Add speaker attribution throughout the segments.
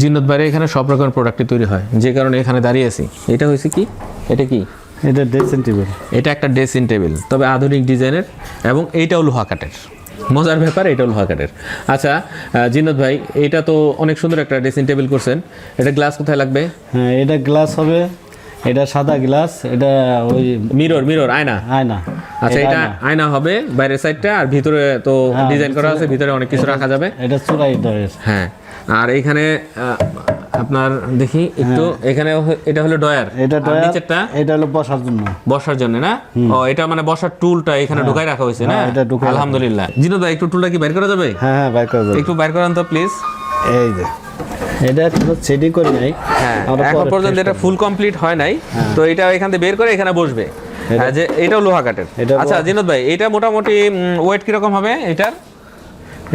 Speaker 1: জিন্নত বাইরে এখানে সব রকমের প্রোডাক্টই তৈরি হয়। যে কারণে এখানে দাঁড়িয়ে আছি। এটা হয়েছে কি? এটা কি?
Speaker 2: এটা ড্রেসিং টেবিল
Speaker 1: এটা একটা ড্রেসিং টেবিল তবে আধুনিক ডিজাইনের এবং এইটাও লোহা কাঠের। মজার ব্যাপার এটা লোহা কাঠের। আচ্ছা জিন্নত ভাই এটা তো অনেক সুন্দর একটা ড্রেসিং টেবিল করছেন। এটা গ্লাস কোথায় লাগবে?
Speaker 2: হ্যাঁ এটা গ্লাস হবে এটা সাদা গ্লাস এটা ওই
Speaker 1: মিরর মিরর আয়না।
Speaker 2: আয়না।
Speaker 1: আচ্ছা
Speaker 2: এটা আয়না।
Speaker 1: হবে বাইরের সাইডটা আর ভিতরে তো
Speaker 2: হ্যাঁ,
Speaker 1: ডিজাইন করা আছে ভিতরে অনেক কিছু রাখা যাবে।
Speaker 2: এটা চূড়াই
Speaker 1: হ্যাঁ আর এখানে আপনার দেখি একটু এখানে এটা হলো ডয়ার
Speaker 2: এটা ডয়ার
Speaker 1: নিচেরটা?
Speaker 2: এটা হলো বসার জন্য।
Speaker 1: বসার জন্য না? ও এটা মানে বসার টুলটা এখানে ঢুকাই রাখা হয়েছে না?
Speaker 2: হ্যাঁ, এটা ঢুকাই
Speaker 1: আলহামদুলিল্লাহ। জিনো ভাই একটু টুলটা কি বের করা যাবে?
Speaker 2: হ্যাঁ হ্যাঁ করে দেবো।
Speaker 1: একটু বের করান তো প্লিজ
Speaker 2: এই যে এটা কোনো সেটিং করি নাই।
Speaker 1: হ্যাঁ এখন পর্যন্ত এটা ফুল কমপ্লিট হয় নাই। তো এটা এখান থেকে বের করে এখানে বসবে। হ্যাঁ, যে এটাও লোহা
Speaker 2: এটা
Speaker 1: আচ্ছা জিনত ভাই এটা মোটামুটি ওয়েট কীরকম হবে এটার?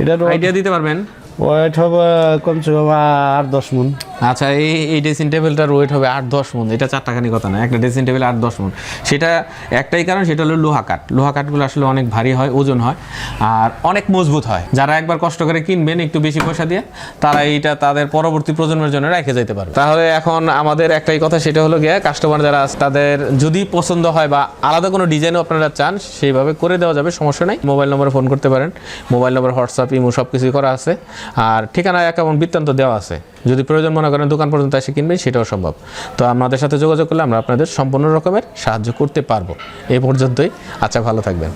Speaker 2: এটার
Speaker 1: আইডিয়া দিতে পারবেন?
Speaker 2: ওয়েট হবে কমসে কম আট দশ মন।
Speaker 1: আচ্ছা এই এই ড্রেসিং টেবিলটার ওয়েট হবে আট, দশ মন। এটা চারটাখানি কথা না, একটা ড্রেসিং টেবিল আট, দশ মন। সেটা একটাই কারণ, সেটা হলো লোহা কাঠ। লোহা কাঠগুলো আসলে অনেক ভারী হয়, ওজন হয়, আর অনেক মজবুত হয়। যারা একবার কষ্ট করে কিনবেন একটু বেশি পয়সা দিয়ে, তারা এইটা তাদের পরবর্তী প্রজন্মের জন্য রেখে যেতে পারবে। তাহলে এখন আমাদের একটাই কথা, সেটা হলো গিয়ে কাস্টমার যারা তাদের যদি পছন্দ হয় বা আলাদা কোনো ডিজাইনও আপনারা চান, সেইভাবে করে দেওয়া যাবে, সমস্যা নেই। মোবাইল নম্বরে ফোন করতে পারেন। মোবাইল নম্বর হোয়াটসঅ্যাপ ইমো সব কিছুই করা আছে। আর ঠিকানা কেমন বৃত্তান্ত দেওয়া আছে। যদি প্রয়োজন মনে করেন দোকান পর্যন্ত এসে কিনবেন, সেটাও সম্ভব। তো আমাদের সাথে যোগাযোগ করলে আমরা আপনাদের সম্পূর্ণ রকমের সাহায্য করতে পারব। এ পর্যন্তই। আচ্ছা ভালো থাকবেন।